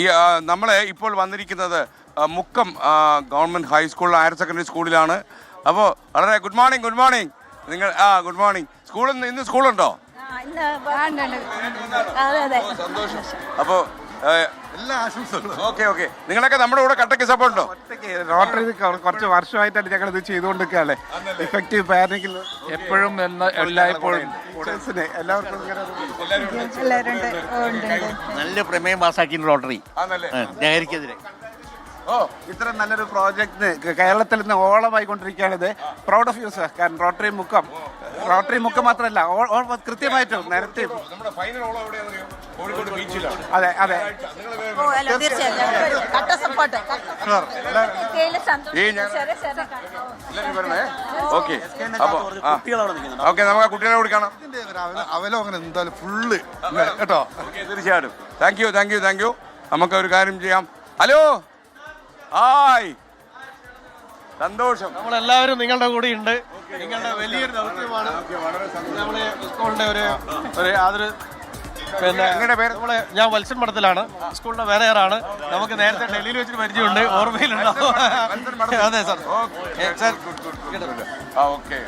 ഈ നമ്മൾ നമ്മളെ ഇപ്പോൾ വന്നിരിക്കുന്നത് Mukkam government government high school higher secondary സ്കൂളിലാണ്. അപ്പോൾ വളരെ ഗുഡ് മോർണിംഗ് ഗുഡ് മോർണിംഗ്. നിങ്ങൾ ആ ഗുഡ് മോർണിംഗ്. സ്കൂളിൽ ഇന്ന് സ്കൂളുണ്ടോ? അപ്പോൾ എല്ലാ ആശംസകളും. Okay okay. നിങ്ങളൊക്കെ നമ്മുടെ കൂടെ കട്ടക്ക് സപ്പോർട്ട് ഉണ്ടോ റോട്ടറി കുറച്ച് വർഷമായിട്ടാണ് ഞങ്ങൾ ഇത് ചെയ്തുകൊണ്ടിരിക്കുകയല്ലേ ഇഫക്റ്റീവ് പാരനിക്കിൽ എപ്പോഴും എല്ലായ്പ്പോഴും. എല്ലാവർക്കും നല്ല പ്രമേയം പാസ്സാക്കി റോട്ടറി. ആണല്ലേ? ലഹരിക്കെതിരെ ഓ. ഇത്ര നല്ലൊരു പ്രോജക്റ്റ് കേരളത്തിൽ നിന്ന് ഓളമായിക്കൊണ്ടിരിക്കുകയാണിത് പ്രൗഡ് ഓഫ് യു സർ കാരണം റോട്ടറി മുക്കം റോട്ടറി മുക്ക് മാത്രമല്ല കൃത്യമായിട്ട് നേരത്തെ അതെ അതെ. ഓക്കെ. അപ്പോൾ ഓക്കെ നമുക്ക് ആ കുട്ടികളെ കൊടുക്കണം അവലോ അവലോകനം എന്തായാലും ഫുള്ള്. കേട്ടോ? തീർച്ചയായിട്ടും. Thank you thank you thank you നമുക്ക് ഒരു കാര്യം ചെയ്യാം. ഹലോ ഹായ് സന്തോഷം. നമ്മളെല്ലാവരും നിങ്ങളുടെ കൂടെ ഉണ്ട് നിങ്ങളുടെ വലിയൊരു ദൗത്യമാണ്. നമ്മുടെ സ്കൂളിന്റെ ഒരു ഒരു യാതൊരു പിന്നെ പേര്? നമ്മളെ ഞാൻ വത്സൻ മഠത്തിലാണ്. സ്കൂളിന്റെ വേറെയാണ് നമുക്ക് നേരത്തെ ഡൽഹിയിൽ വെച്ചിട്ട് പരിചയമുണ്ട്. ഓർമ്മയിലുണ്ടോ? അതെ സാർ. ഓക്കെ.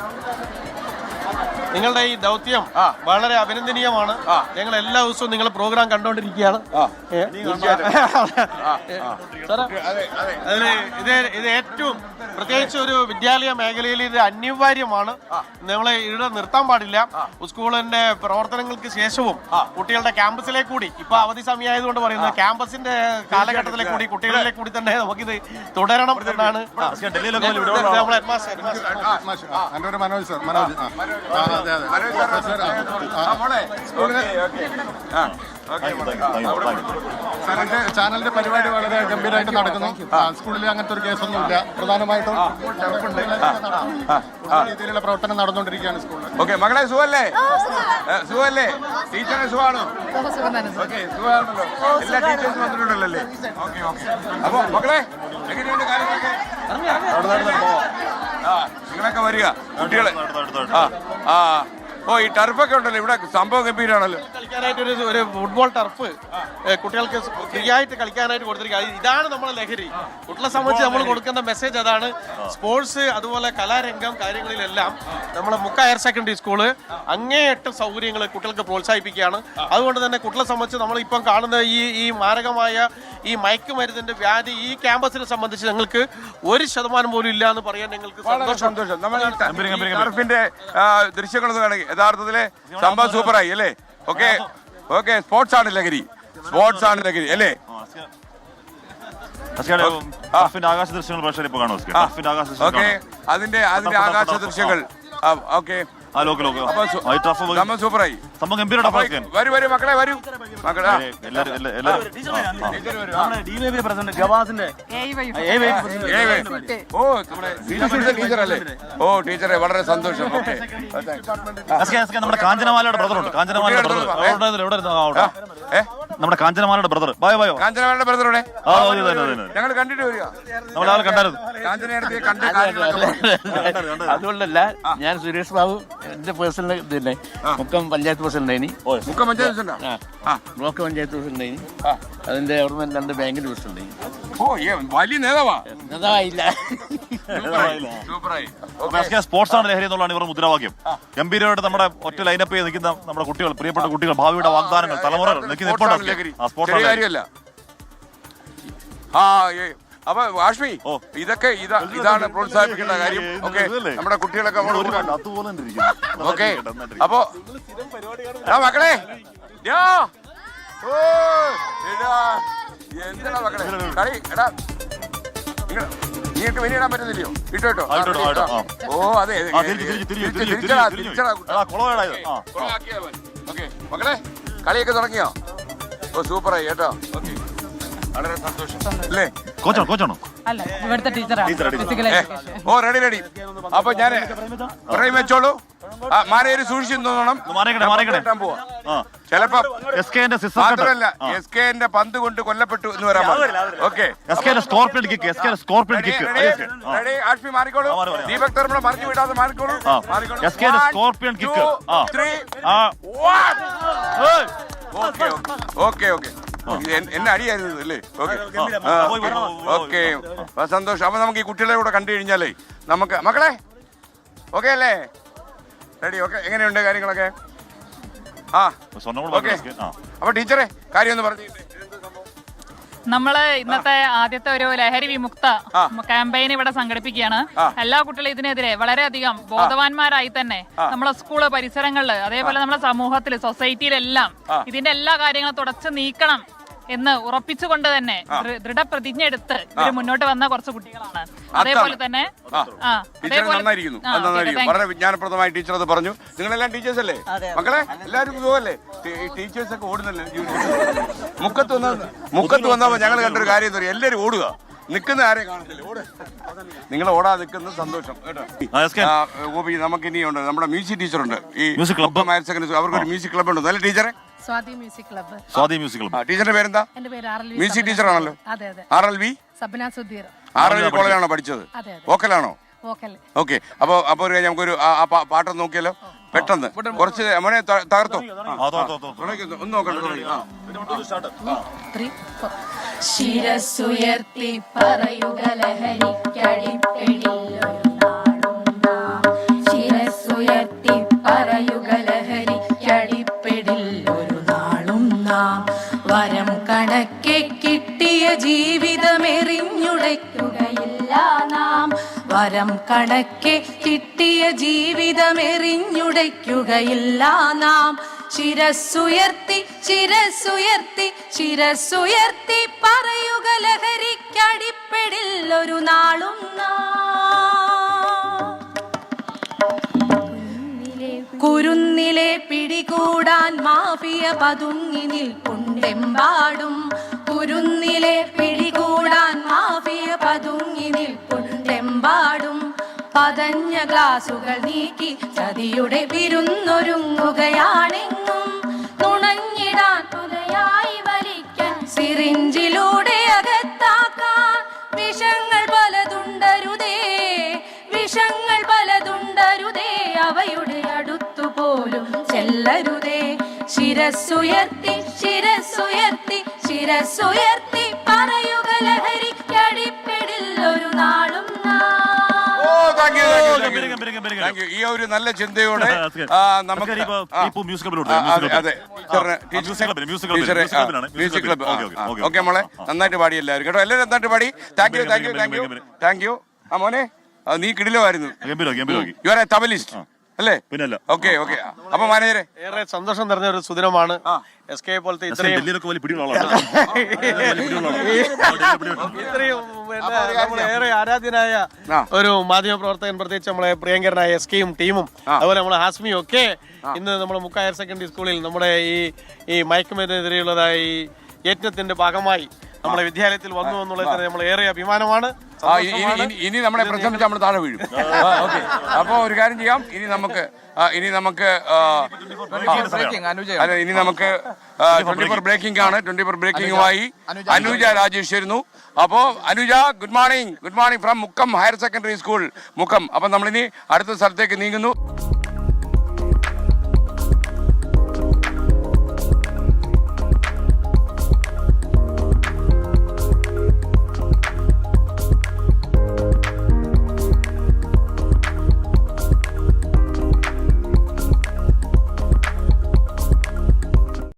നിങ്ങളുടെ ഈ ദൗത്യം വളരെ അഭിനന്ദനീയമാണ്. ഞങ്ങൾ എല്ലാ ദിവസവും നിങ്ങൾ പ്രോഗ്രാം കണ്ടോണ്ടിരിക്കുകയാണ് ഇത് ഇത് ഏറ്റവും പ്രത്യേകിച്ച് ഒരു വിദ്യാലയ മേഖലയിൽ ഇത് അനിവാര്യമാണ്. നമ്മളെ ഇവിടെ നിർത്താൻ പാടില്ല. സ്കൂളിന്റെ പ്രവർത്തനങ്ങൾക്ക് ശേഷവും കുട്ടികളുടെ ക്യാമ്പസിലേക്ക് കൂടി ഇപ്പൊ അവധി സമയമായതുകൊണ്ട് പറയുന്നത് ക്യാമ്പസിന്റെ കാലഘട്ടത്തിലെ കൂടി കുട്ടികളിലെ കൂടി തന്നെ നമുക്കിത് തുടരണം എന്നാണ്. മനോജ് സാർ മനോജ്. അതെ അതെ. എന്റെ ചാനലിന്റെ പരിപാടി വളരെ ഗംഭീരമായിട്ട് നടക്കുന്നു. സ്കൂളിൽ അങ്ങനത്തെ ഒരു കേസൊന്നുമില്ല. പ്രധാനമായിട്ടും ടർഫുണ്ട്. നല്ല രീതിയിലുള്ള പ്രവർത്തനം നടന്നുകൊണ്ടിരിക്കുകയാണ് സ്കൂളിൽ ഓക്കെ മകളെ സുഖല്ലേ സുഖല്ലേ ടീച്ചറെ സുഖമാണോ ഓക്കെ സുഖമാണല്ലോ എല്ലാ ടീച്ചേഴ്സും വന്നിട്ടുണ്ടല്ലേ അല്ലേ? ഓക്കെ ഓക്കെ അപ്പൊ മകളെ എങ്ങനെയുണ്ട് കാര്യങ്ങളൊക്കെ? ആ നിങ്ങളൊക്കെ വരിക കുട്ടികളെ. ആ ആ. ഓ ഈ ടർഫൊക്കെ ഉണ്ടല്ലോ. ഇവിടെ സംഭവം ഗംഭീരാണല്ലോ. കളിക്കാനായിട്ട് ഒരു ഒരു ഫുട്ബോൾ ടർഫ് കുട്ടികൾക്ക് ഫ്രീ ആയിട്ട് കളിക്കാനായിട്ട് കൊടുത്തിരിക്കുക ഇതാണ് നമ്മളെ ലഹരി. കുട്ടികളെ സംബന്ധിച്ച് നമ്മൾ കൊടുക്കുന്ന മെസ്സേജ് അതാണ്. സ്പോർട്സ് അതുപോലെ കലാരംഗം കാര്യങ്ങളിലെല്ലാം നമ്മളെ മുക്ക ഹയർ സെക്കൻഡറി സ്കൂൾ അങ്ങേയറ്റം സൗകര്യങ്ങൾ കുട്ടികൾക്ക് പ്രോത്സാഹിപ്പിക്കുകയാണ്. അതുകൊണ്ട് തന്നെ കുട്ടികളെ സംബന്ധിച്ച് നമ്മൾ ഇപ്പം കാണുന്ന ഈ ഈ മാരകമായ ഈ മയക്കുമരുന്നിന്റെ വ്യാധി ഈ ക്യാമ്പസിനെ സംബന്ധിച്ച് ഞങ്ങൾക്ക് ഒരു ശതമാനം പോലും ഇല്ല എന്ന് പറയാൻ ഞങ്ങൾക്ക് സന്തോഷം. സന്തോഷം. നമ്മൾ ടർഫിന്റെ ദൃശ്യങ്ങളൊന്നും യഥാർത്ഥത്തിൽ സംഭവം സൂപ്പറായി അല്ലേ? ഓക്കെ ഓക്കെ സ്പോർട്സ് ആണ് ലഹരി. സ്പോർട്സ് ആണ് ലഹരി അല്ലേ? ആകാശ ദൃശ്യങ്ങൾ. അതിന്റെ അതിന്റെ ആകാശ ദൃശ്യങ്ങൾ ഓക്കെ. ആ ലോക്ക് ലോക്ക് അപ്പൊ സംഭവം സൂപ്പറായി സംഭവം ഗംഭീര അപ്പൊ ടർഫ് വരൂ വരൂ മക്കളെ വരൂ. മക്കളെ ആ. എല്ലാരും എല്ലാ- എല്ലാരും. ആ, ആ. ഏയ് വേ. ഓ നമ്മുടെ സീനിയർ ടീച്ചർ അല്ലേ ഓ ടീച്ചറെ വളരെ സന്തോഷം. ഓക്കെ. നമ്മുടെ കാഞ്ചനമാലയുടെ ബ്രദർ ഉണ്ട്. കാഞ്ചനമാലയുടെ ബ്രദർ? എവിടെ നമ്മുടെ കാഞ്ചനമാലയുടെ ബ്രദർ ബൈ ബൈ കാഞ്ചനമാലയുടെ ബ്രദറുടെ ഞങ്ങൾ കണ്ടിട്ട് വരിക. നമ്മളാൾ കണ്ടായിരുന്നു. കാഞ്ചനയുടെ. അതുകൊണ്ടല്ല ഞാൻ സുരേഷ് ബാബു എന്റെ പേഴ്സണൽ ഇതന്നെ മുക്കം പഞ്ചായത്ത് പ്രസിഡന്റ് ഇനി മുക്കം പഞ്ചായത്ത് പ്രസിഡന്റ്? ആ. ബ്ലോക്ക് പഞ്ചായത്ത് പ്രസിഡന്റ് ഇനി അതിന്റെ ഓർമ്മ രണ്ട് ബാങ്കിന്റെ പ്രസിഡന്റ് ഇനി ഓ ഏ വലിയ നേതാവാ. അതായില്ല സൂപ്പറായി എസ് കെ, സ്പോർട്സ് ആണ് ലഹരി എന്നുള്ളതാണ് ഇവരുടെ മുദ്രാവാക്യം. ഗംഭീരമായിട്ട് നമ്മുടെ ഒറ്റ ലൈനപ്പ് ചെയ്ത് നിൽക്കുന്ന നമ്മുടെ കുട്ടികൾ പ്രിയപ്പെട്ട കുട്ടികൾ ഭാവിയുടെ വാഗ്ദാനങ്ങൾ തലമുറകൾ. നിൽക്കുന്ന സ്പോർട്സ് ആണ് ലഹരി. ചെറിയ. കാര്യമല്ല. ആ ഏ, അപ്പൊ വാഷ്മി ഓ. ഇതൊക്കെ ഇതാ ഇതാണ് പ്രോത്സാഹിപ്പിക്കേണ്ട കാര്യം. ഓക്കെ നമ്മുടെ കുട്ടികളൊക്കെ ഒരു അതുപോലെ തന്നെ ഇരിക്കുന്നു. ഓക്കെ. അപ്പോ ആ മക്കളെ. എന്തെടാ മക്കളെ? കളി എടാ. വെനിയിടാൻ പറ്റുന്നില്ലയോ ഇട്ടോ ഇട്ടോ. ഓ അതെ. മക്കളെ കളിയൊക്കെ തുടങ്ങിയോ? ഓ സൂപ്പറായി കേട്ടോ. ഓക്കെ. വളരെ സന്തോഷം. അല്ലേ? കോച്ചാണോ കോച്ചാണോ അല്ല ഇവിടുത്തെ ടീച്ചറാണ് ഫിസിക്കൽ ഏ, ഓ റെഡി റെഡി അപ്പൊ ഞാൻ പറയും വെച്ചോളൂ. മാറിയൊരു മാനേര് സൂക്ഷിച്ചു തോന്നണം മാറിക്കട്ടെ, മാറിക്കട്ടെ. കെട്ടാൻ പോവാ. ആ. ചിലപ്പോ മാത്രമല്ല എസ് കെന്റെ പന്ത് കൊണ്ട് കൊല്ലപ്പെട്ടു എന്ന് പറയാൻ ഓക്കെ എസ് കെന്റെ സ്കോർപ്പിയൻ കിക്ക് എസ് കെന്റെ സ്കോർപ്പിയൻ കിക്ക് റെഡി ആഷ്മി മാറിക്കോളൂ. ആ, മാറി, മാറി. ദീപക് തെർമ്മ മറിഞ്ഞു വിടാതെ മാറിക്കോളൂ. ആ. മാറിക്കോളൂ. S കെന്റെ scorpion kick. Three okay okay okay എന്നെ അടിയായിരുന്നു അല്ലേ? ഓക്കെ. ഓക്കെ സന്തോഷം. അപ്പൊ നമുക്ക് ഈ കുട്ടികളെ കൂടെ കണ്ടു കഴിഞ്ഞാലേ നമുക്ക് മക്കളെ ഓക്കെ അല്ലേ? Ready okay. എങ്ങനെയുണ്ട് കാര്യങ്ങളൊക്കെ? ആ. ഓക്കെ. അപ്പൊ ടീച്ചറെ കാര്യം ഒന്ന് പറഞ്ഞു നമ്മൾ ഇന്നത്തെ ആദ്യത്തെ ഒരു ലഹരി വിമുക്ത. ക്യാമ്പയിൻ ഇവിടെ സംഘടിപ്പിക്കുകയാണ്. എല്ലാ കുട്ടികളും ഇതിനെതിരെ വളരെയധികം ബോധവാന്മാരായി തന്നെ നമ്മളെ സ്കൂൾ പരിസരങ്ങളിൽ അതേപോലെ നമ്മുടെ സമൂഹത്തിൽ സൊസൈറ്റിയിലെല്ലാം ഇതിന്റെ എല്ലാ കാര്യങ്ങളും തുടച്ചു നീക്കണം. എന്ന് ഉറപ്പിച്ചുകൊണ്ട് തന്നെ ദൃഢപ്രതിജ്ഞ എടുത്ത് ഇവർ മുന്നോട്ട് വന്ന കുറച്ച് കുട്ടികളാണ്. അതേപോലെ തന്നെ ടീച്ചർ അതേപോലെ- നന്നായിരിക്കുന്നു. നന്നായിരിക്കും വളരെ വിജ്ഞാനപ്രദമായി ടീച്ചർ അത് പറഞ്ഞു. നിങ്ങളെല്ലാം ടീച്ചേഴ്സ് അല്ലേ? മക്കളെ എല്ലാവരും സുഖമല്ലേ ടീച്ചേഴ്സ് ഒക്കെ ഓടുന്നല്ലേ? മുക്കത്ത് വന്ന മുക്കത്ത് വന്നപ്പോ ഞങ്ങൾ കണ്ടൊരു കാര്യം എന്താ പറയുക എല്ലാവരും ഓടുക. നിൽക്കുന്ന ആരെയും കാണത്തില്ല. ഓട്. നിങ്ങൾ ഓടാ നിൽക്കുന്ന സന്തോഷം. ഗോപി നമുക്ക് ഇനിയുണ്ട് നമ്മുടെ മ്യൂസിക് ടീച്ചറുണ്ട്. ഈ മ്യൂസിക് ക്ലബ്ബ്. ഹയർ സെക്കൻഡറി അവർക്ക് ഒരു മ്യൂസിക് ക്ലബ് ഉണ്ട് നല്ല ടീച്ചറെ. Swathi music club. Swathi music club. ടീച്ചറിന്റെ പേരെന്താ? എന്റെ പേര് R L V music teacher ആണല്ലോ അതെ അതെ. R L V? Sabna Sudheer. R L V കോളേജാണോ പഠിച്ചത്? അതെ, അതെ. വോക്കൽ. ഓക്കെ. അപ്പൊ അപ്പൊ ഒരു കാര്യം നമുക്കൊരു ആ- ആ പാ- പാട്ടൊന്ന് നോക്കിയാലോ? പെട്ടെന്ന്. കുറച്ച് മോനെ ത- തകർത്തോ? ഒന്ന് നോക്കട്ടെ. ആ. ശിരസുയർത്തി പറയുക ലഹരിക്കടിപ്പിടില്ലൊരു ലഹരിക്കടിപ്പിടില്ലൊരു നാളും നാം വരം കണക്കെ കിട്ടിയ ജീവിതമെറിഞ്ഞുടയ്ക്കുകയില്ല നാം. വരം കണക്കെ കിട്ടിയ ജീവിതമെറിഞ്ഞുടയ്ക്കുകയില്ല നാം. ശിരസുയർത്തി ശിരസുയർത്തി ശിരസുയർത്തി പറയുക ലഹരിക്കടിപ്പെടിൽ ഒരു നാളും നാം. കുരുന്നിലെ പിടികൂടാൻ മാഫിയ പതുങ്ങി നിൽപ്പുണ്ടെമ്പാടും. കുരുന്നിലെ പിടികൂടാൻ മാഫിയ പതുങ്ങി നിൽപ്പുണ്ടെമ്പാടും. പതഞ്ഞ ഗ്ലാസുകൾ നീക്കി ചതിയുടെ വിരുന്നൊരുങ്ങുകയാണെങ്ങും നുണഞ്ഞിടാൻ തുലയായി വലിക്കാൻ സിറിഞ്ചിലൂടെ ശിരസുയർത്തി ശിരസുയർത്തി ശിരസുയർത്തി പറയുക ലഹരി ഒരു നാളും ഈ ഒരു നല്ല ചിന്തയോടെ നമുക്ക് music club. Okay, okay, okay മോളെ. നന്നായിട്ട് പാടി എല്ലാവരും. കേട്ടോ എല്ലാവരും നന്നായിട്ട് പാടി. Thank you thank you thank you thank you ആ മോനെ നീ കിടിലമായിരുന്നു. യു ആർ എ തബലിസ്റ്റ് അല്ലേ? പിന്നല്ല. Okay okay. അപ്പൊ മാനേജരെ. ഏറെ സന്തോഷം നിറഞ്ഞ ഒരു സുദിനമാണ് എസ് കെ പോലത്തെ ഇത്രയും. ഇത്രയും ഏറെ ആരാധ്യനായ ഒരു മാധ്യമ പ്രവർത്തകൻ പ്രത്യേകിച്ച് നമ്മളെ പ്രിയങ്കരനായ എസ് കെയും ടീമും അതുപോലെ നമ്മളെ ഹാസ്മിയും ഒക്കെ ഇന്ന് നമ്മുടെ മുക്ക ഹയർ സെക്കൻഡറി സ്കൂളിൽ നമ്മുടെ ഈ ഈ മയക്കുമരുന്നെതിരെയുള്ളതായി യജ്ഞത്തിന്റെ ഭാഗമായി നമ്മുടെ വിദ്യാലയത്തിൽ വന്നു എന്നുള്ളത് തന്നെ നമ്മൾ ഏറെ അഭിമാനമാണ്. ആ, ഇനി- ഇനി- ഇനി നമ്മളെ പ്രശംസിച്ച് നമ്മൾ താഴെ വീഴും. ഓക്കെ. അപ്പൊ ഒരു കാര്യം ചെയ്യാം. ഇനി നമുക്ക് ആ, ഇനി നമുക്ക് ആ, അതെ ഇനി നമുക്ക് ട്വന്റി ഫോർ ബ്രേക്കിംഗ് ആണ്. ട്വന്റി ഫോർ ബ്രേക്കിംഗുമായി അനുജ രാജേഷ് വരുന്നു അപ്പോ Anuja good morning good morning from Mukkam higher secondary school. Mukkam. അപ്പൊ നമ്മളിനി അടുത്ത സ്ഥലത്തേക്ക് നീങ്ങുന്നു.